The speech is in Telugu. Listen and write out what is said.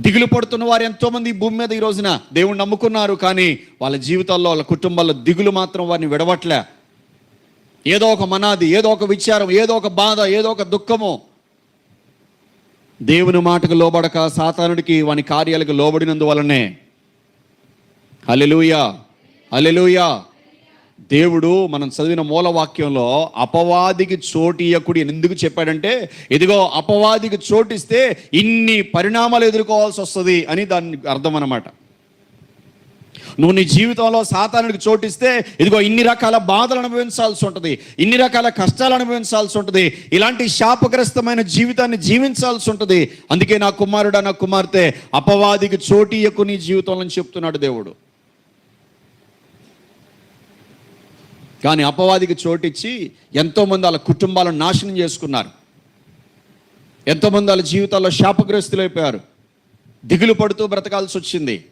దిగులు పడుతున్న వారు ఎంతోమంది ఈ భూమి మీద ఈ రోజున దేవుణ్ణి నమ్ముకున్నారు కానీ వాళ్ళ జీవితాల్లో వాళ్ళ కుటుంబాల్లో దిగులు మాత్రం వారిని విడవట్లే. ఏదో ఒక మనాది ఏదో ఒక విచారం ఏదో ఒక బాధ ఏదో ఒక దుఃఖము. దేవుని మాటకు లోబడక సాతానుడికి వాని కార్యాలకు లోబడినందువలనే. అలెలుయా అలెలుయా దేవుడు మనం చదివిన మూలవాక్యంలో అపవాదికి చోటియకుడి ఎందుకు చెప్పాడంటే ఇదిగో అపవాదికి చోటిస్తే ఇన్ని పరిణామాలు ఎదుర్కోవాల్సి వస్తుంది అని దాని అర్థం అనమాట నువ్వు నీ జీవితంలో సాతానుడికి చోటిస్తే ఇదిగో ఇన్ని రకాల బాధలు అనుభవించాల్సి ఉంటుంది ఇన్ని రకాల కష్టాలు అనుభవించాల్సి ఉంటుంది ఇలాంటి శాపగ్రస్తమైన జీవితాన్ని జీవించాల్సి ఉంటుంది. అందుకే నా కుమారుడా నా కుమార్తె అపవాదికి చోటియకు నీ జీవితంలో చెప్తున్నాడు దేవుడు. కానీ అపవాదికి చోటిచ్చి ఎంతోమంది వాళ్ళ కుటుంబాలను నాశనం చేసుకున్నారు. ఎంతోమంది వాళ్ళ జీవితాల్లో శాపగ్రస్తులైపోయారు. దిగులు పడుతూ బ్రతకాల్సి వచ్చింది.